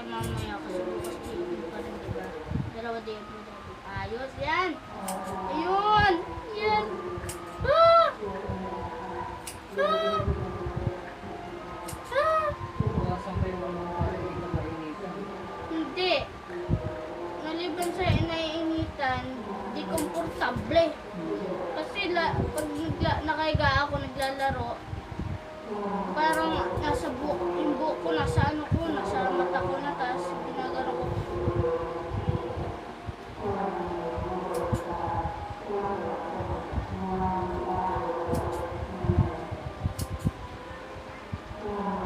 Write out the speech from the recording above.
tayo mamaya kasi bukas TV pa rin, diba? Dalawa day upload ako. Ayos, yan! Ayun! Yan! Ah! Ah! Ah! Hindi. Naliban sa inainitan, di komportable. Kasi la, pag nagla, nakahiga ako, naglalaro, parang nasa buhok Oh.